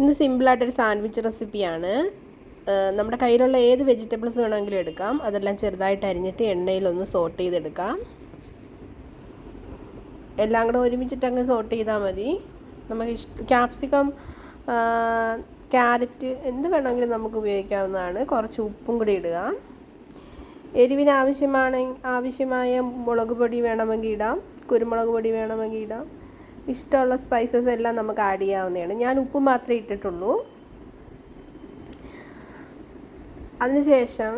ഇന്ന് സിമ്പിളായിട്ടൊരു സാൻഡ്വിച്ച് റെസിപ്പിയാണ്. നമ്മുടെ കയ്യിലുള്ള ഏത് വെജിറ്റബിൾസ് വേണമെങ്കിലും എടുക്കാം. അതെല്ലാം ചെറുതായിട്ട് അരിഞ്ഞിട്ട് എണ്ണയിലൊന്ന് സോട്ട് ചെയ്തെടുക്കാം. എല്ലാം കൂടെ ഒരുമിച്ചിട്ട് അങ്ങ് സോട്ട് ചെയ്താൽ മതി. നമുക്ക് ഇഷ്ട ക്യാപ്സിക്കം ക്യാരറ്റ് എന്ത് വേണമെങ്കിലും നമുക്ക് ഉപയോഗിക്കാവുന്നതാണ്. കുറച്ച് ഉപ്പും കൂടി ഇടുക. എരിവിന് ആവശ്യമാണ് ആവശ്യമായ മുളക് പൊടി വേണമെങ്കിൽ ഇടാം. കുരുമുളക് പൊടി വേണമെങ്കിൽ ഇടാം. ഇഷ്ടമുള്ള സ്പൈസസ് എല്ലാം നമുക്ക് ആഡ് ചെയ്യാവുന്നതാണ്. ഞാൻ ഉപ്പ് മാത്രമേ ഇട്ടിട്ടുള്ളൂ. അതിനുശേഷം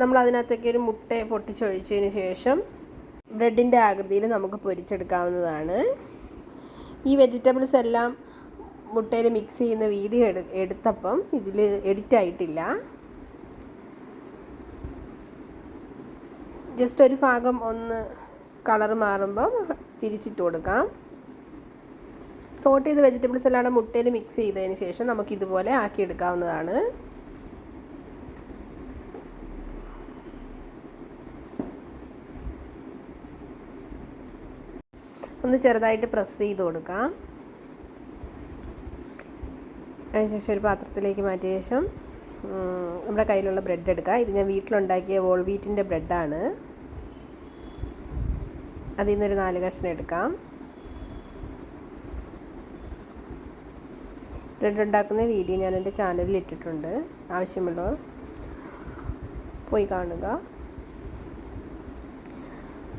നമ്മൾ അതിനകത്തേക്ക് ഒരു മുട്ട പൊട്ടിച്ചൊഴിച്ചതിന് ശേഷം ബ്രെഡിന്റെ ആകൃതിയിൽ നമുക്ക് പൊരിച്ചെടുക്കാവുന്നതാണ്. ഈ വെജിറ്റബിൾസ് എല്ലാം മുട്ടയിൽ മിക്സ് ചെയ്യുന്ന വീഡിയോ എടു എടുത്തപ്പം ഇതിൽ എഡിറ്റ് ആയിട്ടില്ല. ജസ്റ്റ് ഒരു ഭാഗം ഒന്ന് കളർ മാറുമ്പം തിരിച്ചിട്ട് കൊടുക്കാം. സോട്ട് ചെയ്ത് വെജിറ്റബിൾസ് എല്ലാം മുട്ടയിൽ മിക്സ് ചെയ്തതിന് ശേഷം നമുക്ക് ഇതുപോലെ ആക്കിയെടുക്കാവുന്നതാണ് ഒന്ന് ചെറുതായിട്ട് പ്രസ് ചെയ്ത് കൊടുക്കാം. അതിനുശേഷം ഒരു പാത്രത്തിലേക്ക് മാറ്റിയ ശേഷം നമ്മുടെ കയ്യിലുള്ള ബ്രെഡ് എടുക്കുക ഇത് ഞാൻ വീട്ടിലുണ്ടാക്കിയ വോൾവീറ്റിന്റെ ബ്രെഡാണ് അതിൽ നിന്നൊരു നാല് കഷ്ണം എടുക്കാം. ബ്രെഡ് ഉണ്ടാക്കുന്ന വീഡിയോ ഞാൻ എന്റെ ചാനലിൽ ഇട്ടിട്ടുണ്ട് ആവശ്യമുള്ളവർ പോയി കാണുക.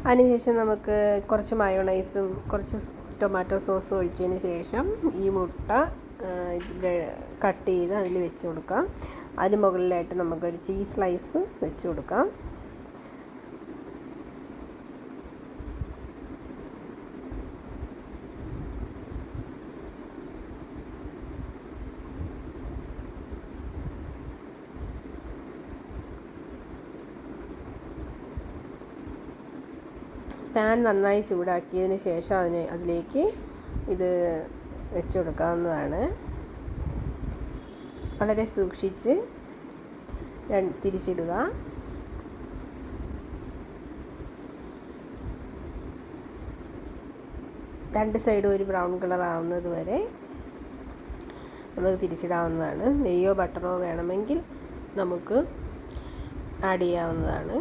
അതിനുശേഷം നമുക്ക് കുറച്ച് മയോണൈസും കുറച്ച് ടൊമാറ്റോ സോസും ഒഴിച്ചതിന് ശേഷം ഈ മുട്ട കട്ട് ചെയ്ത് അതിൽ വെച്ച് കൊടുക്കാം. അതിന് മുകളിലായിട്ട് നമുക്കൊരു ചീസ് സ്ലൈസ് വെച്ച് കൊടുക്കാം. പാൻ നന്നായി ചൂടാക്കിയതിന് ശേഷം അതിന് അതിലേക്ക് ഇത് വെച്ച് കൊടുക്കാവുന്നതാണ്. വളരെ സൂക്ഷിച്ച് തിരിച്ചിടുക. രണ്ട് സൈഡും ഒരു ബ്രൗൺ കളർ ആവുന്നത് വരെ നമുക്ക് തിരിച്ചിടാവുന്നതാണ്. നെയ്യോ ബട്ടറോ വേണമെങ്കിൽ നമുക്ക് ആഡ് ചെയ്യാവുന്നതാണ്.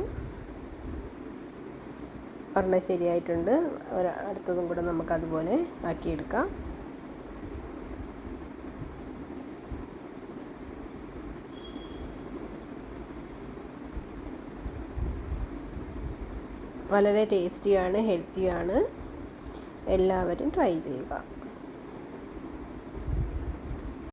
ഒരെണ്ണം ശരിയായിട്ടുണ്ട്. അടുത്തതും കൂടെ നമുക്ക് അതുപോലെ ആക്കിയെടുക്കാം. വളരെ ടേസ്റ്റിയാണ് ഹെൽത്തിയാണ്. എല്ലാവരും ട്രൈ ചെയ്യുക.